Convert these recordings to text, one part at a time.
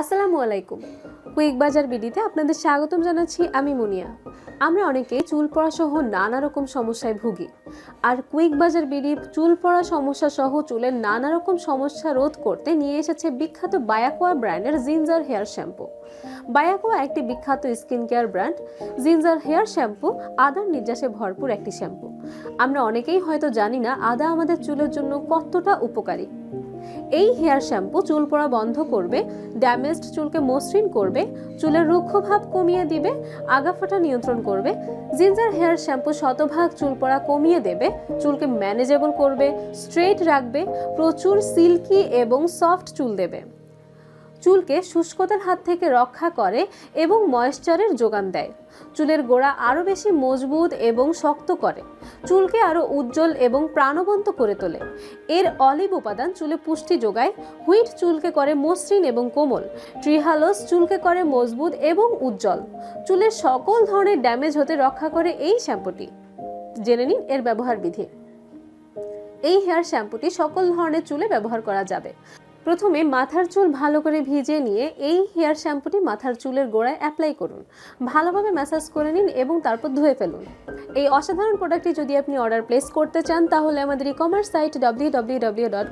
আসসালামু আলাইকুম। কুইক বাজার বিডিতে আপনাদের স্বাগতম জানাচ্ছি আমি মুনিয়া। আমরা অনেকে চুল পড়া সহ নানা রকম সমস্যায় ভুগি। আর কুইক বাজার বিডি চুল পড়া সমস্যা সহ চুলের নানা রকম সমস্যা রোধ করতে নিয়ে এসেছে বিখ্যাত বায়াকোয়া ব্র্যান্ডের জিঞ্জার হেয়ার শ্যাম্পু। বায়াকোয়া একটি বিখ্যাত skin care brand. Ginger hair shampoo আদার নির্যাসে ভরপুর একটি শ্যাম্পু। আমরা অনেকেই হয়তো জানি না আদা আমাদের চুলের জন্য কতটা উপকারী। এই হেয়ার শ্যাম্পু চুল পড়া বন্ধ করবে ড্যামেজড চুলকে মসৃণ করবে, চুলের রুক্ষ ভাব কমিয়ে দিবে আগাফাটা নিয়ন্ত্রণ করবে জিঞ্জার হেয়ার শ্যাম্পু শতভাগ চুল পড়া কমিয়ে দেবে, চুলকে ম্যানেজেবল করবে স্ট্রেট রাখবে, প্রচুর সিল্কি এবং সফট চুল দেবে। চুলকে শুষ্কতার হাত থেকে রক্ষা করে এবং ময়েশ্চারের যোগান দেয়। চুলের গোড়া আরও বেশি মজবুত এবং শক্ত করে। চুলকে আরও উজ্জ্বল এবং প্রাণবন্ত করে তোলে। এর অলিভ উপাদান চুলে পুষ্টি যোগায়। হুইট চুলকে করে মসৃণ এবং কোমল। ট্রিহালোস চুলকে করে মজবুত এবং উজ্জ্বল। চুলের সকল ধরনের ড্যামেজ হতে রক্ষা করে এই শ্যাম্পুটি। জেনে নিন এর ব্যবহার বিধি এই হেয়ার শ্যাম্পুটি সকল ধরনের চুলে ব্যবহার করা যাবে। প্রথমে মাথার চুল ভালো করে ভিজিয়ে নিয়ে এই হেয়ার শ্যাম্পুটি মাথার চুলের গোড়ায় অ্যাপ্লাই করুন। ভালোভাবে ম্যাসাজ করে নিন এবং তারপর ধুয়ে ফেলুন। এই অসাধারণ প্রোডাক্টটি যদি আপনি অর্ডার প্লেস করতে চান, তাহলে আমাদের e commerce site W W dot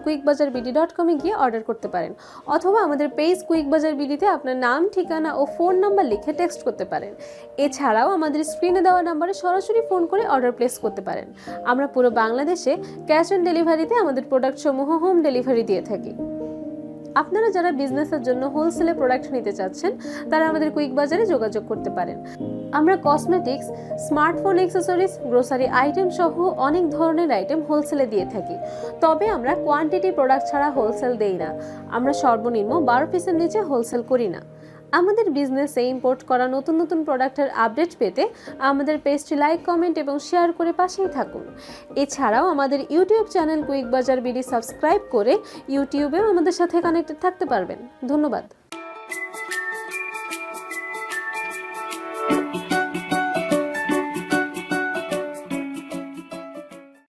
BD dot গিয়ে অর্ডার করতে পারেন। অথবা আমাদের পেজ কুইক বাজার বিডিতে আপনার নাম, ঠিকানা ও ফোন নাম্বার লিখে টেক্সট করতে পারেন। এছাড়াও আমাদের স্ক্রিনে দেওয়া নাম্বারে সরাসরি ফোন করে অর্ডার প্লেস করতে পারেন। আমরা পুরো বাংলাদেশে ক্যাশ অন ডেলিভারিতে আমাদের প্রোডাক্টসমূহ হোম ডেলিভারি দিয়ে থাকি। আপনারা যারা বিজনেসের জন্য হোলসেলে প্রোডাক্ট নিতে চাচ্ছেন, তারা আমাদের কুইক বাজারে যোগাযোগ করতে পারেন। আমরা cosmetics smartphone accessories grocery item সহ অনেক ধরনের আইটেম হোলসেলে দিয়ে থাকি। তবে আমরা কোয়ান্টিটি প্রোডাক্ট ছাড়া হোলসেল দেই না। আমরা সর্বনিম্ন বারো পিসের নিচে হোলসেল করি না। আমাদের বিজনেসে ইম্পোর্ট করা নতুন নতুন প্রোডাক্টের আপডেট পেতে আমাদের পেজটি লাইক কমেন্ট এবং শেয়ার করে পাশেই থাকুন। এছাড়াও আমাদের YouTube channel quick Bazar BD subscribe করে ইউটিউবেও আমাদের সাথে কানেক্টেড থাকতে পারবেন। ধন্যবাদ।